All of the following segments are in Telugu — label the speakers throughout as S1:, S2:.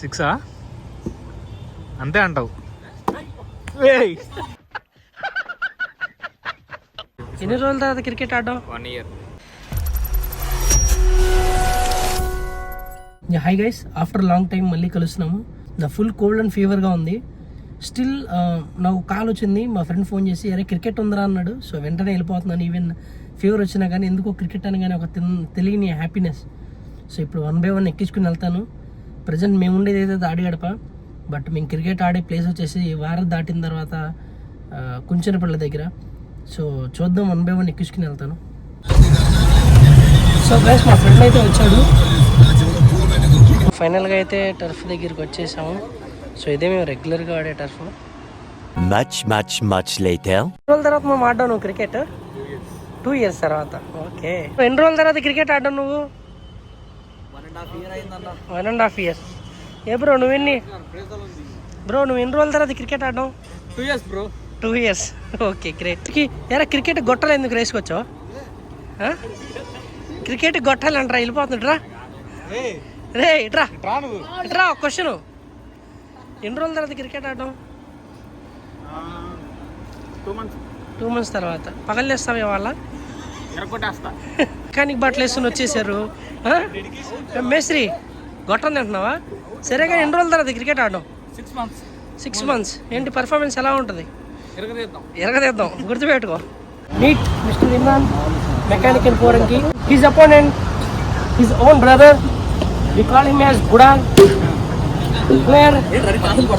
S1: సిక్సా? అంతే అంటావు.
S2: ఎన్ని రోజుల తర్వాత క్రికెట్ ఆడడం?
S1: One year
S2: hi guys after long time మళ్ళీ కలుస్తున్నాము. నా ఫుల్ కోల్డ్ అండ్ ఫీవర్గా ఉంది. స్టిల్ నాకు కాల్ వచ్చింది. మా ఫ్రెండ్ ఫోన్ చేసి అరే క్రికెట్ ఉందిరా అన్నాడు. సో వెంటనే వెళ్ళిపోతున్నాను. ఈవెన్ ఫీవర్ వచ్చినా కానీ ఎందుకో క్రికెట్ అని కానీ ఒక తెల్- తెలియని హ్యాపీనెస్ సో ఇప్పుడు వన్ బై వన్ ఎక్కించుకుని వెళ్తాను. ప్రజెంట్ మేము ఉండేది ఏదైతే ఆడిగడప బట్ మేము క్రికెట్ ఆడే ప్లేస్ వచ్చేసి వారం దాటిన తర్వాత కుంచెనపల్లి దగ్గర సో చూద్దాం వన్ బై వన్ ఎక్కించుకుని వెళ్తాను సో గైస్ మా ఫ్రెండ్ అయితే వచ్చాడు ఫైనల్గా అయితే టర్ఫ్ దగ్గరికి వచ్చేసాము సో ఇదే మేము రెగ్యులర్గా ఆడే turf
S3: Much, much, much later.
S2: రోజుల తర్వాత మేము నువ్వు క్రికెట్ టూ ఇయర్స్ తర్వాత ఓకే ఎన్ని రోజుల తర్వాత క్రికెట్ ఆడ్డావు నువ్వు వన్ అండ్ హాఫ్ ఇయర్స్. ఏ బ్రో నువ్వు ఎన్ని బ్రో నువ్వు ఎన్ని రోజుల తర్వాత క్రికెట్ ఆడడం?
S1: Two years bro.
S2: Two years. Okay great. ఎరా క్రికెట్ గొట్టలు ఎందుకు రేసుకొచ్చావు ఆ? క్రికెట్ గొట్టాలి అంటారా వెళ్ళిపోతుండ్రా రే. ఇట్రా ఇట్రా ఒక క్వశ్చన్. ఎన్ని రోజుల తర్వాత క్రికెట్ ఆడడం?
S1: Two months.
S2: టూ మంత్స్ తర్వాత. పగలు వాళ్ళ
S1: ఎరగొట్టేస్తా
S2: మెకానిక్ బట్టలు వేసుకుని వచ్చేసారు? మేస్త్రి గొట్టం తింటున్నావా సరే కానీ ఎన్ని రోజుల తర్వాత క్రికెట్ ఆడడం?
S1: సిక్స్ మంత్స్
S2: సిక్స్ మంత్స్ ఏంటి పర్ఫార్మెన్స్ ఎలా ఉంటుంది?
S1: ఎరగదీద్దాం.
S2: గుర్తుపెట్టుకో. నీట్ mister Imran mechanical ఫోరంకి his opponent his own brother we call him as Budan player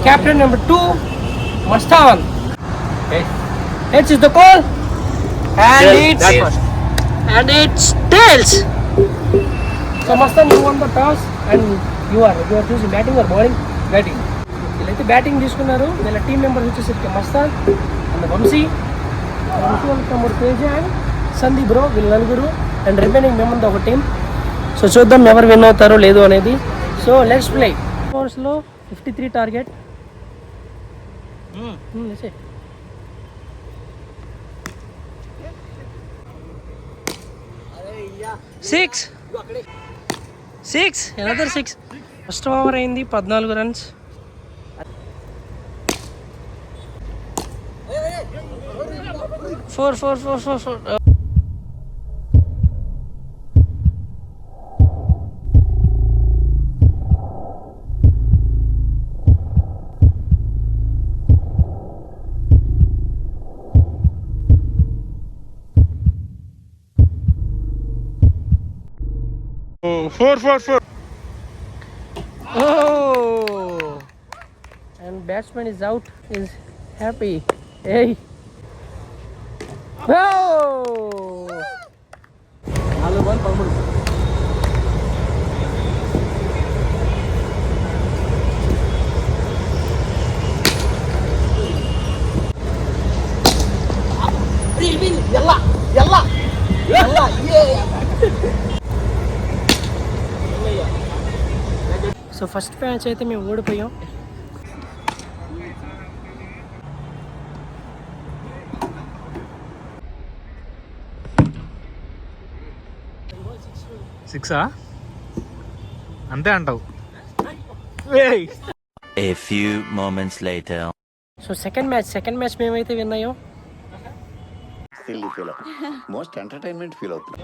S2: captain number two మస్తావన్ Heads is the call and it's and it's tails. So Mastan, you won the toss and you are you are choosing batting or bowling? Batting. వీళ్ళైతే బ్యాటింగ్ తీసుకున్నారు. వీళ్ళ టీం మెంబర్స్ వచ్చేసరికి మస్తాన్ అండ్ వంశీ వంశీ వాళ్ళ తమ్ముడు తేజ అండ్ సందీప్ బ్రో వీళ్ళ నలుగురు అండ్ రిమైనింగ్ మెంబర్ ఒక టీం సో చూద్దాం ఎవరు విన్ అవుతారో లేదు అనేది. So let's play ఓవర్స్లో fifty three target six six another six first over అయింది. పద్నాలుగు runs four four four four four
S1: Oh, four, four, four.
S2: Oh, and batsman is out. Is happy. Hey. Oh.
S1: Hello, one, one, ಎಲ್ಲ ಎಲ್ಲ ಎಲ್ಲ ಏ
S2: సో ఫస్ట్ మ్యాచ్ అయితే మేము ఓడిపోయాం
S1: సిక్సా? అంతే అంటావు.
S3: A few moments later.
S2: So second match second match మేమైతే విన్నాయో
S4: silly feel most entertainment feel అవుతుంది